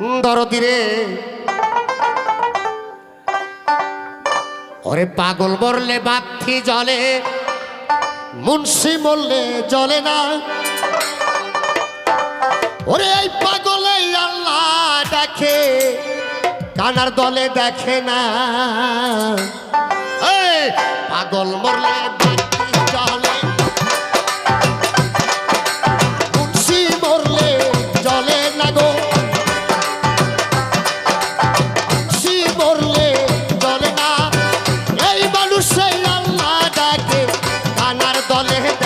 দরদিরে ওরে পাগল মরলে বাথি জলে মুন্সি মরলে জলে না। ওরে এই পাগলে আল্লাহ দেখে, কানার দলে দেখে না। পাগল মরলে ডানার দলে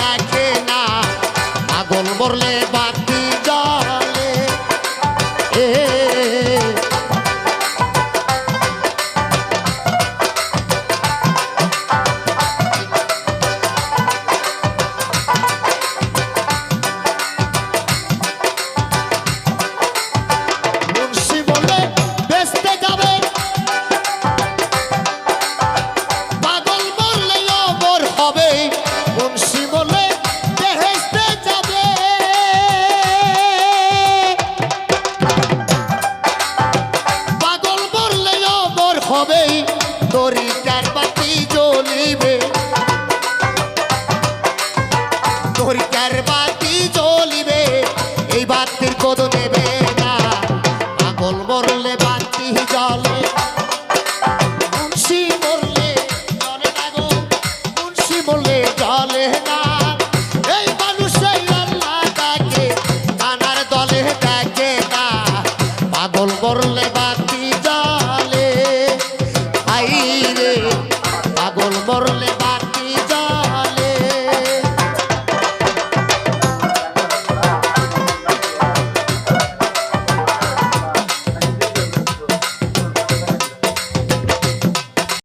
তবেই দরিদ্রার বাতি জ্বলিবে। দরিদ্রার বাতি জ্বলিবে, এই বাতির কদ নেবে না। পাগল মরলে বাতি জ্বলে, মুন্সি মরলে জ্বলে না গো, মুন্সি এই মানুষ আল্লাহ তাকে আনার দলে তাকে না।